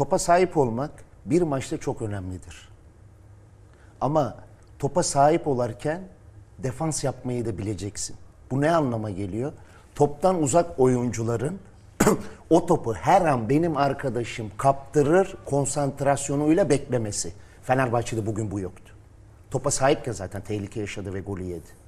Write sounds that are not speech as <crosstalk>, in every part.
Topa sahip olmak bir maçta çok önemlidir. Ama topa sahip olarken defans yapmayı da bileceksin. Bu ne anlama geliyor? Toptan uzak oyuncuların <clears throat> o topu her an benim arkadaşım kaptırır konsantrasyonuyla beklemesi. Fenerbahçe'de bugün bu yoktu. Topa sahipken zaten tehlike yaşadı ve golü yedi.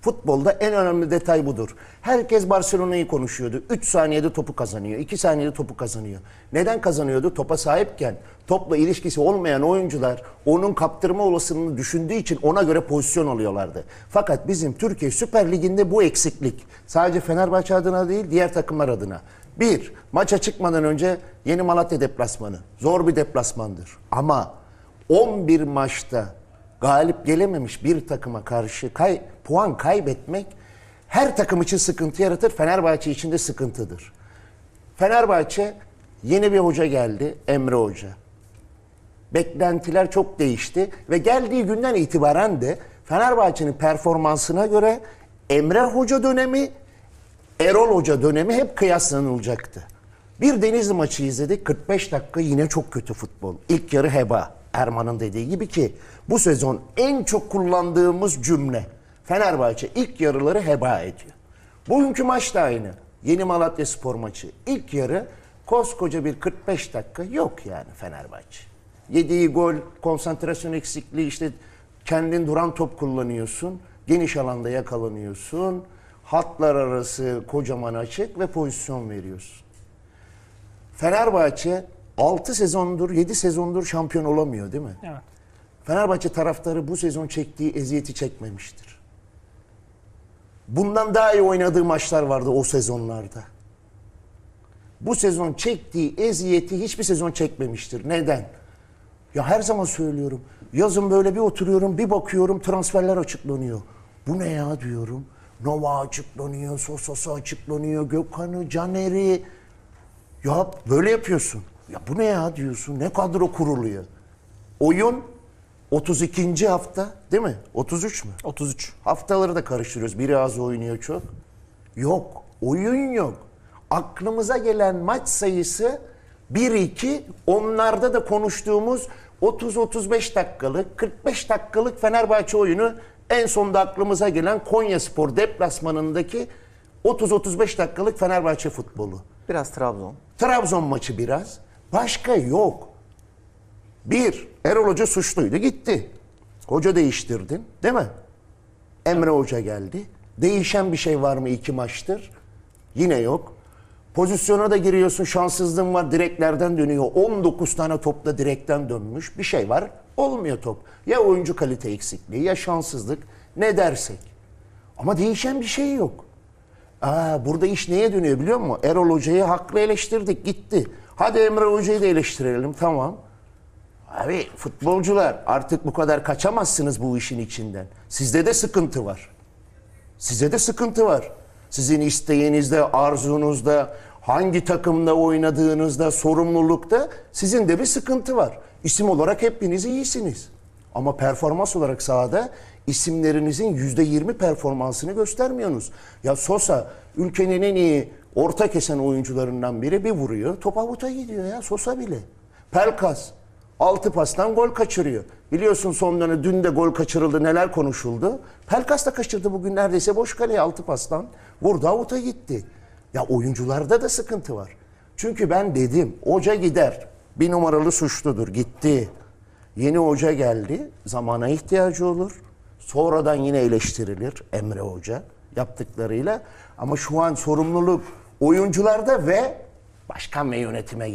Futbolda en önemli detay budur. Herkes Barcelona'yı konuşuyordu. 3 saniyede topu kazanıyor. 2 saniyede topu kazanıyor. Neden kazanıyordu? Topa sahipken topla ilişkisi olmayan oyuncular onun kaptırma olasılığını düşündüğü için ona göre pozisyon alıyorlardı. Fakat bizim Türkiye Süper Ligi'nde bu eksiklik. Sadece Fenerbahçe adına değil diğer takımlar adına. Bir, maça çıkmadan önce Yeni Malatya deplasmanı. Zor bir deplasmandır. Ama 11 maçta galip gelememiş bir takıma karşı kay, puan kaybetmek her takım için sıkıntı yaratır. Fenerbahçe için de sıkıntıdır. Fenerbahçe yeni bir hoca geldi, Emre Hoca. Beklentiler çok değişti ve geldiği günden itibaren de Fenerbahçe'nin performansına göre Emre Hoca dönemi, Erol Hoca dönemi hep kıyaslanılacaktı. Bir Denizli maçı izledik. 45 dakika yine çok kötü futbol. İlk yarı heba. Erman'ın dediği gibi ki bu sezon en çok kullandığımız cümle. Fenerbahçe ilk yarıları heba ediyor. Bugünkü maç da aynı. Yeni Malatya Spor maçı. İlk yarı koskoca bir 45 dakika yok yani Fenerbahçe. Yediği gol, konsantrasyon eksikliği işte kendin duran top kullanıyorsun. Geniş alanda yakalanıyorsun. Hatlar arası kocaman açık ve pozisyon veriyorsun. Fenerbahçe 6 sezondur, 7 sezondur şampiyon olamıyor değil mi? Evet. Fenerbahçe taraftarı bu sezon çektiği eziyeti çekmemiştir. Bundan daha iyi oynadığı maçlar vardı o sezonlarda. Bu sezon çektiği eziyeti hiçbir sezon çekmemiştir. Neden? Ya her zaman söylüyorum. Yazın böyle bir oturuyorum, bir bakıyorum transferler açıklanıyor. Bu ne ya diyorum. Nova açıklanıyor, Sosos'u açıklanıyor, Gökhan'ı, Caner'i. Ya böyle yapıyorsun. Ya bu ne ya diyorsun. Ne kadro kuruluyor. Oyun 32. hafta değil mi? 33 mü? 33. Haftaları da karıştırıyoruz. Biri az oynuyor çok. Yok. Oyun yok. Aklımıza gelen maç sayısı 1-2. Onlarda da konuştuğumuz 30-35 dakikalık, 45 dakikalık Fenerbahçe oyunu en sonda aklımıza gelen Konya Spor deplasmanındaki 30-35 dakikalık Fenerbahçe futbolu. Biraz Trabzon. Trabzon maçı biraz. Başka yok. Bir, Erol Hoca suçluydu gitti. Hoca değiştirdin değil mi? Emre Hoca geldi. Değişen bir şey var mı iki maçtır? Yine yok. Pozisyona da giriyorsun şanssızlığın var direklerden dönüyor. 19 tane topla direkten dönmüş bir şey var. Olmuyor top. Ya oyuncu kalite eksikliği ya şanssızlık ne dersek. Ama değişen bir şey yok. Aa, burada iş neye dönüyor biliyor musun? Erol Hoca'yı haklı eleştirdik gitti. Hadi Emre Hoca'yı da eleştirelim tamam. Abi futbolcular artık bu kadar kaçamazsınız bu işin içinden. Sizde de sıkıntı var. Size de sıkıntı var. Sizin isteğinizde, arzunuzda, hangi takımda oynadığınızda, sorumlulukta sizin de bir sıkıntı var. İsim olarak hepiniz iyisiniz. Ama performans olarak sahada isimlerinizin yüzde yirmi performansını göstermiyorsunuz. Ya Sosa ülkenin en iyi orta kesen oyuncularından biri bir vuruyor. Top avuta gidiyor ya Sosa bile. Pelkas 6 pastan gol kaçırıyor. Biliyorsun son dönemde dün de gol kaçırıldı neler konuşuldu. Pelkas da kaçırdı bugün neredeyse boş kaleye 6 pastan. Vurdu avuta gitti. Ya oyuncularda da sıkıntı var. Çünkü ben dedim hoca gider. Bir numaralı suçludur gitti. Yeni hoca geldi. Zamana ihtiyacı olur. Sonradan yine eleştirilir Emre Hoca yaptıklarıyla. Ama şu an sorumluluk oyuncularda ve başkan ve yönetime